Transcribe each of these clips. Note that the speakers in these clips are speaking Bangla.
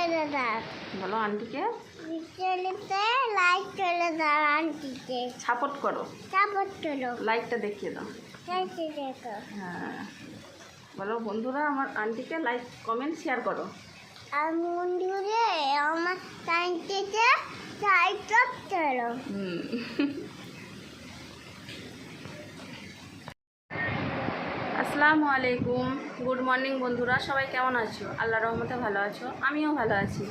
চলে দাও বলো আন্টিকে? বিকেলিতে লাইট চলে দাও আন্টিকে। সাপোর্ট করো। তারপর চলো লাইকটা দেখিয়ে দাও। দেখো দেখো। হ্যাঁ। বলো বন্ধুরা আমার আন্টিকে লাইক কমেন্ট শেয়ার করো। আর মন্দিরে আমার আন্টিকে লাইট চলো হুম। আসসালামু আলাইকুম। গুড মর্নিং বন্ধুরা, সবাই কেমন আছো? আল্লাহ রহমতে ভালো আছো? আমিও ভালো আছি।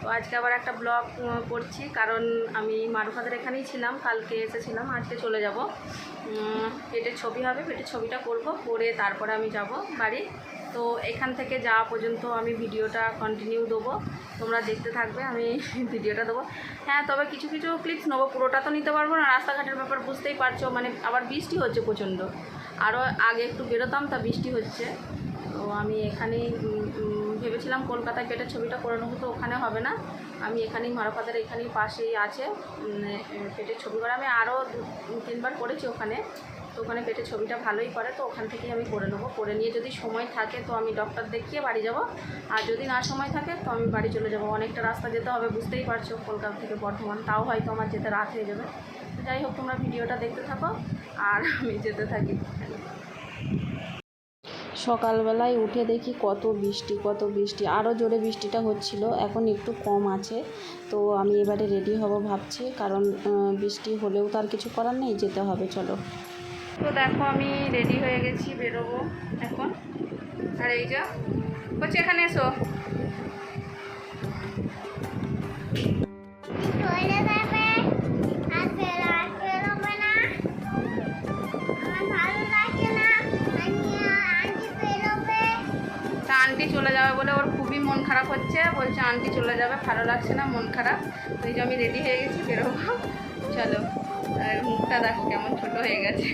তো আজকে আবার একটা ব্লগ করছি, কারণ আমি মারুফাদের এখানেই ছিলাম, কালকে এসেছিলাম, আজকে চলে যাব। পেটের ছবি হবে পেটের ছবিটা করব, করে তারপরে আমি যাব বাড়ি। তো এখান থেকে যাওয়া পর্যন্ত আমি ভিডিওটা কন্টিনিউ দেবো। তোমরা দেখতে থাকবে, আমি ভিডিওটা দেবো। হ্যাঁ তবে কিছু কিছু ক্লিপস নেব। পুরোটা তো নিতে পারব না। রাস্তাঘাটের ব্যাপার বুঝতেই পারছ। মানে আবার বৃষ্টি হচ্ছে প্রচণ্ড। আরও আগে একটু বেরোতাম, তা বৃষ্টি হচ্ছে। তো আমি এখানেই ভেবেছিলাম কলকাতায় কেটে ছবিটা করে নেব, তো ওখানে হবে না। আমি এখানেই মারফাদের এখানেই পাশেই আছে। পেটের ছবি করে আমি আরও দু, তিনবার করেছি ওখানে। তো ওখানে পেটের ছবিটা ভালোই করে, তো ওখান থেকেই আমি করে নেব। করে নিয়ে যদি সময় থাকে তো আমি ডক্টর দেখিয়ে বাড়ি যাব। আর যদি না সময় থাকে তো আমি বাড়ি চলে যাব। অনেকটা রাস্তা যেতে হবে, বুঝতেই পারছ কলকাতা থেকে বর্ধমান। তাও হয়তো আমার যেতে রাত হয়ে যাবে। যাই হোক, তোমরা ভিডিওটা দেখতে থাকো। আর আমি যেতে থাকি। সকালবেলায় উঠে দেখি কত বৃষ্টি কত বৃষ্টি। আরও জোরে বৃষ্টিটা হচ্ছিল, এখন একটু কম আছে। তো আমি এবারে রেডি হব ভাবছি, কারণ বৃষ্টি হলেও তার কিছু করার নেই, যেতে হবে, চলো। তো দেখো, আমি রেডি হয়ে গেছি, বেরোবো এখন। আর এই যা, বলছি এখানে এসো। আন্টি চলে যাবে বলে ওর খুবই মন খারাপ হচ্ছে। বলছে, আন্টি চলে যাবে, ভালো লাগছে না, মন খারাপ। তো এই যে আমি রেডি হয়ে গেছি, বেরোবো। চলো, আর মুখটা দেখো কেমন ছোট হয়ে গেছে।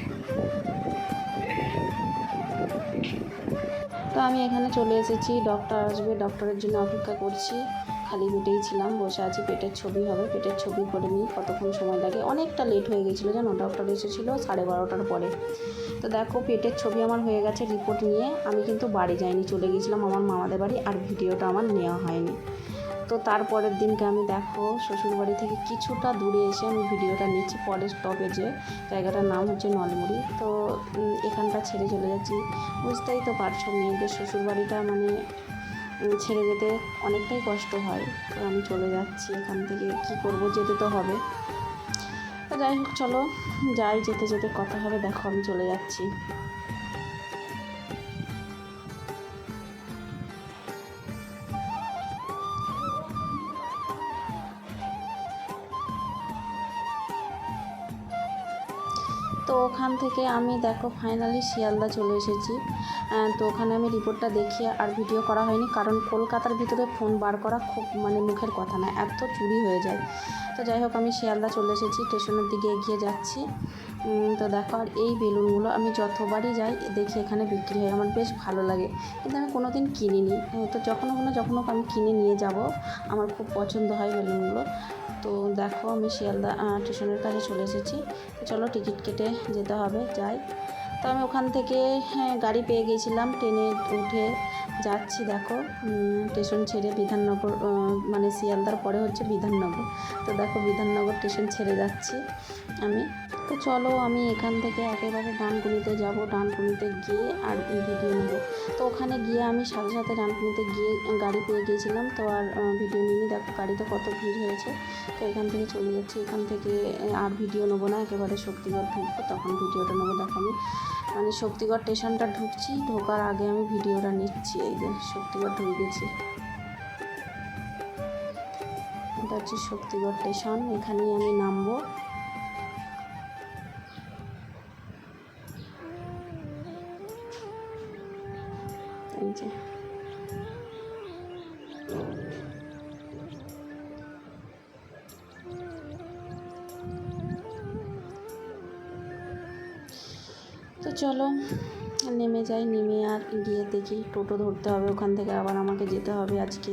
তো আমি এখানে চলে এসেছি ডক্টর আসবে ডক্টরের জন্য অপেক্ষা করছি। খালি পেটেই ছিলাম, বসে আছি, পেটের ছবি হবে, পেটের ছবি করে নিই, কতক্ষণ সময় লাগে। অনেকটা লেট হয়ে গেছিল জানো ডক্টর এসেছিল সাড়ে বারোটার পরে। তো দেখো, পেটের ছবি আমার হয়ে গেছে রিপোর্ট নিয়ে। আমি কিন্তু বাড়ি যাইনি, চলে গেছিলাম আমার মামাদের বাড়ি আর ভিডিওটা আমার নেওয়া হয়নি। তো তারপরের দিনকে আমি দেখো, শ্বশুরবাড়ি থেকে কিছুটা দূরে এসে আমি ভিডিওটা নিচ্ছি, পরের স্টপেজে জায়গাটার নাম হচ্ছে নলমুড়ি। তো এখানটা ছেড়ে চলে যাচ্ছি। বুঝতেই তো পারছ মেয়েদের শ্বশুরবাড়িটা মানে ছেড়ে যেতে অনেকটাই কষ্ট হয়। তো আমি চলে যাচ্ছি এখান থেকে, কি করব? যেতে তো হবে। তো যাই হোক, চলো। যাই, যেতে যেতে কথা হবে। দেখো, আমি চলে যাচ্ছি। তো ওখান থেকে আমি দেখো ফাইনালি শিয়ালদা চলে এসেছি। তো ওখানে আমি রিপোর্টটা দেখিয়ে আর ভিডিও করা হয়নি। কারণ কলকাতার ভিতরে ফোন বার করা খুব মানে মুখের কথা না, এত চুরি হয়ে যায়। তো যাই হোক আমি শিয়ালদা চলে এসেছি স্টেশনের দিকে এগিয়ে যাচ্ছি। তো দেখো আর এই বেলুনগুলো আমি যতবারই যাই দেখি এখানে বিক্রি হয়। আমার বেশ ভালো লাগে। কিন্তু আমি কোনো দিন কিনিনি তো যখনও কোনো যখনও আমি কিনে নিয়ে যাব। আমার খুব পছন্দ হয় বেলুনগুলো। তো দেখো আমি শিয়ালদা স্টেশনের কাছে চলে এসেছি। চলো টিকিট কেটে যেতে হবে যাই। তো আমি ওখান থেকে হ্যাঁ, গাড়ি পেয়ে গিয়েছিলাম ট্রেনে উঠে যাচ্ছি দেখো। স্টেশন ছেড়ে বিধাননগর মানে শিয়ালদার পরে হচ্ছে বিধাননগর। তো দেখো বিধাননগর স্টেশন ছেড়ে যাচ্ছি আমি। তো চলো আমি এখান থেকে একেবারে ডানকুনিতে যাব, ডানকুনিতে গিয়ে আর ভিডিও নেব। তো ওখানে গিয়ে আমি সাথে সাথে ডানকুনিতে গিয়ে গাড়ি পেয়ে গিয়েছিলাম। তো আর ভিডিও নিয়ে দেখো গাড়িতে কত ভিড় হয়েছে। তো এখান থেকে চলে যাচ্ছি। এখান থেকে আর ভিডিও নেব না। একেবারে শক্তিগড় ঢুকবো, তখন ভিডিওটা নেব দেখো আমি মানে শক্তিগড় স্টেশনটা ঢুকছি। ঢোকার আগে আমি ভিডিওটা নিচ্ছি। এই যে শক্তিগড় ঢুকে গেছি। হচ্ছে শক্তিগড় স্টেশন এখানেই আমি নামবো। তো চলো, নেমে যাই, নেমে আর গিয়ে দেখি টোটো ধরতে হবে, ওখান থেকে আবার আমাকে যেতে হবে আজকে।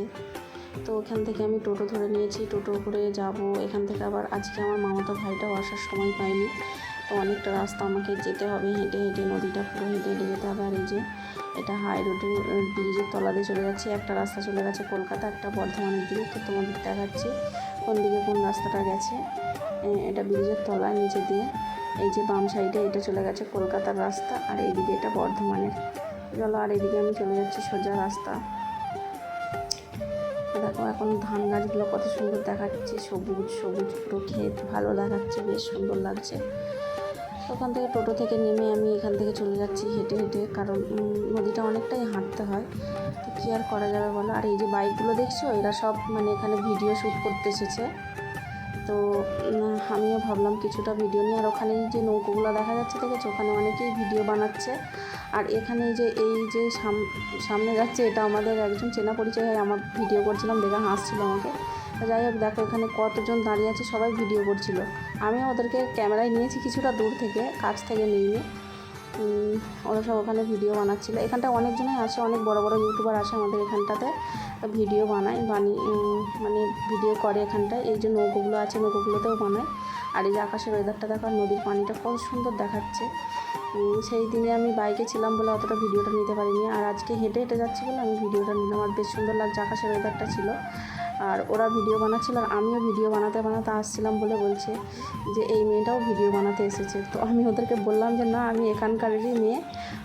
তো ওখান থেকে আমি টোটো ধরে নিয়েছি। টোটো করে যাব। এখান থেকে আবার আজকে আমার মামাতো ভাইটাও আসার সময় পাইনি। তো অনেকটা রাস্তা আমাকে যেতে হবে। হেঁটে হেঁটে নদীটা পুরো হেঁটে হেঁটে যেতে হবে। আর এই যে এটা হাই রোডের ব্রিজের তলা দিয়ে চলে যাচ্ছে। একটা রাস্তা চলে গেছে কলকাতা, একটা বর্ধমানের দিকে। তো তোমাদের দেখাচ্ছি কোন দিকে কোন রাস্তাটা গেছে। এটা ব্রিজের তলায় নিচে দিয়ে। এই যে বাম সাইডে এটা চলে গেছে কলকাতার রাস্তা। আর এইদিকে এটা বর্ধমানের। চলো, আর এদিকে আমি চলে যাচ্ছি সোজা রাস্তা। দেখো এখন ধান গাছগুলো কত সুন্দর দেখাচ্ছে, সবুজ সবুজ পুরো ক্ষেত ভালো দেখাচ্ছে, বেশ সুন্দর লাগছে। ওখান থেকে টোটো থেকে নেমে আমি এখান থেকে চলে যাচ্ছি হেঁটে হেঁটে, কারণ নদীটা অনেকটাই হাঁটতে হয়। তো কী আর করা যাবে বলো? আর এই যে বাইকগুলো দেখছ, এরা সব মানে এখানে ভিডিও শ্যুট করতে এসেছে। তো আমিও ভাবলাম কিছুটা ভিডিও নিয়ে আর ওখানে যে নৌকোগুলো দেখা যাচ্ছে, দেখেছ? ওখানে অনেকেই ভিডিও বানাচ্ছে। আর এখানে যে এই যে সাম- সামনে যাচ্ছে, এটা আমাদের একজন চেনা পরিচয় হয় আমার ভিডিও করছিলাম, দেখে হাসছিল আমাকে। যাই হোক, দেখো এখানে কতজন দাঁড়িয়ে আছে, সবাই ভিডিও করছিল। আমিও ওদেরকে ক্যামেরায় নিয়েছি কিছুটা দূর থেকে, কাছ থেকে নিয়ে ওরা সব ওখানে ভিডিও বানাচ্ছিলো। এখানটা অনেকজনই আসে অনেক বড় বড় ইউটিউবার আসে আমাদের এখানটাতে ভিডিও বানায় বানিয়ে মানে ভিডিও করে এখানটায়। এই যে নৌকোগুলো আছে, নৌকোগুলোতেও বানায়। আর এই যে আকাশের ওয়েদারটা দেখো নদীর পানিটা কত সুন্দর দেখাচ্ছে। সেই দিনে আমি বাইকে ছিলাম বলে অতটা ভিডিওটা নিতে পারিনি। আর আজকে হেঁটে হেঁটে যাচ্ছি বলে আমি ভিডিওটা নিলাম। আর বেশ সুন্দর লাগছে, আকাশের ওয়েদারটা ছিল। আর ওরা ভিডিও বানাচ্ছিল আর আমিও ভিডিও বানাতে বানাতে আসছিলাম বলে বলছে যে, এই মেয়েটাও ভিডিও বানাতে এসেছে। তো আমি ওদেরকে বললাম যে, না, আমি এখানকারেরই মেয়ে।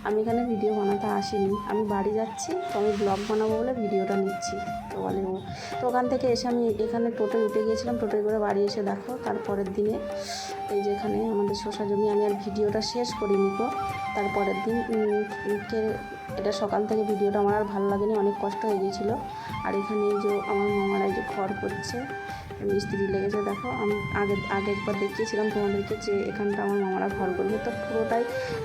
আমি এখানে ভিডিও বানাতে আসিনি। আমি বাড়ি যাচ্ছি, তো আমি ব্লগ বানাবো বলে ভিডিওটা নিচ্ছি। তো বলে, ও। তো ওখান থেকে এসে আমি এখানে টোটোয় উঠে গিয়েছিলাম। টোটোয় করে বাড়ি এসে দেখো, তারপরের দিনে এই যে এখানে আমাদের শশা জমি, আমি আর ভিডিওটা শেষ করে নিব তারপরের দিন এটা সকাল থেকে ভিডিওটা আমার আর ভালো লাগেনি, অনেক কষ্ট হয়ে গিয়েছিল। আর এখানে এই যে আমার মামারা এই যে ঘর করছে মিস্ত্রি লেগেছে দেখো। আমি আগে আগে একবার দেখিয়েছিলাম তোমাদেরকে যে এখানটা আমার মামারা ঘর করবে। তো পুরোটাই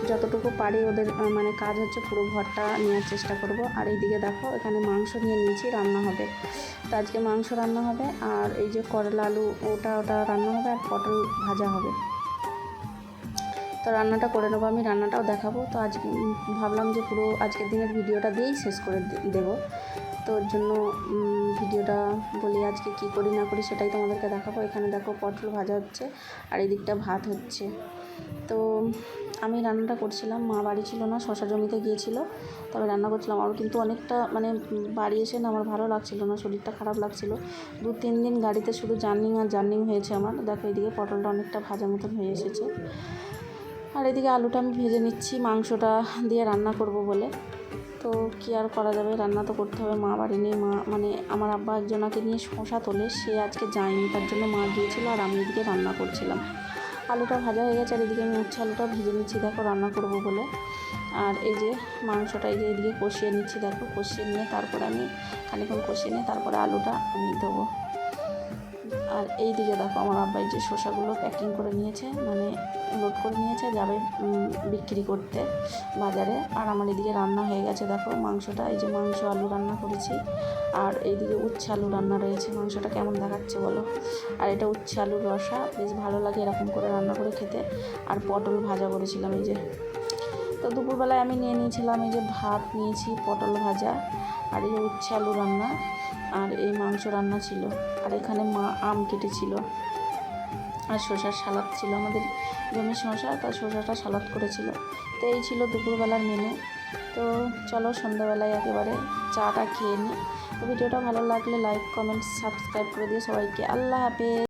যতটুকু পারি ওদের মানে কাজ হচ্ছে পুরো ঘরটা নেওয়ার চেষ্টা করব। আর এইদিকে দেখো এখানে মাংস নিয়ে নিয়েছি রান্না হবে। তো আজকে মাংস রান্না হবে আর এই যে করলা আলু ওটা ওটা রান্না হবে আর পটল ভাজা হবে। তো রান্নাটা করে নেব আমি রান্নাটাও দেখাবো। তো উম, ভাবলাম যে পুরো আজকের দিনের ভিডিওটা দিয়েই শেষ করে দেবো। তো ওর জন্য ভিডিওটা বলি আজকে কি করি না করি সেটাই তোমাদেরকে দেখাবো। এখানে দেখো পটল ভাজা হচ্ছে আর এদিকটা ভাত হচ্ছে। তো আমি রান্নাটা করছিলাম, মা বাড়ি ছিল না, শশা জমিতে গিয়েছিল, তবে রান্না করছিলাম। আমার কিন্তু অনেকটা মানে বাড়ি এসে না আমার ভালো লাগছিল না, শরীরটা খারাপ লাগছিল। দু তিন দিন গাড়িতে শুধু জার্নিং আর জার্নিং হয়েছে আমার। দেখো এদিকে পটলটা অনেকটা ভাজা মতন হয়ে এসেছে। আর এদিকে আলুটা আমি ভেজে নিচ্ছি, মাংসটা দিয়ে রান্না করব বলে। তো কী আর করা যাবে? রান্না তো করতে হবে, মা বাড়ি নেই, মা মানে আমার আব্বা একজনাকে নিয়ে শশা তোলে, সে আজকে যায়নি, তার জন্য মা গিয়েছিল আর আমি এদিকে রান্না করছিলাম। আলুটা ভাজা হয়ে গেছে, আর এদিকে আমি উচ্ছে আলুটা ভেজে নিচ্ছি, দেখো রান্না করব বলে। আর এই যে মাংসটা এই যে এদিকে কষিয়ে নিচ্ছি, দেখো কষিয়ে নিয়ে তারপরে আমি খানিক্ষণ কষিয়ে নিয়ে তারপরে আলুটা আমি দেবো। আর এই দিকে দেখো আমার আব্বাই যে শসাগুলো প্যাকিং করে নিয়েছে মানে লোড করে নিয়েছে, যাবে বিক্রি করতে বাজারে। আর আমার এদিকে রান্না হয়ে গেছে, দেখো মাংসটা, এই যে মাংস, আলু রান্না করেছি। আর এইদিকে উচ্ছে আলু রান্না রয়েছে, মাংসটা কেমন দেখাচ্ছে বলো? আর এটা উচ্ছে আলুর রসা, বেশ ভালো লাগে এরকম করে রান্না করে খেতে। আর পটল ভাজা করেছিলাম এই যে। তো দুপুরবেলায় আমি নিয়ে নিয়েছিলাম এই যে ভাত, নিয়েছি পটল ভাজা, আর এই যে উচ্ছে আলু রান্না। আর এই মাংস রান্না ছিল। আর এখানে মা আম কেটেছিল। আর শশার সালাদ ছিল আমাদের জমির শশা তার শশাটা সালাদ করেছিল। তো এই ছিল দুপুরবেলার মেনু তো চলো সন্ধ্যাবেলায় একেবারে চাটা খেয়ে নিই ভিডিওটা ভালো লাগলে লাইক কমেন্ট সাবস্ক্রাইব করে দিয়ে সবাইকে। আল্লাহ হাফেজ!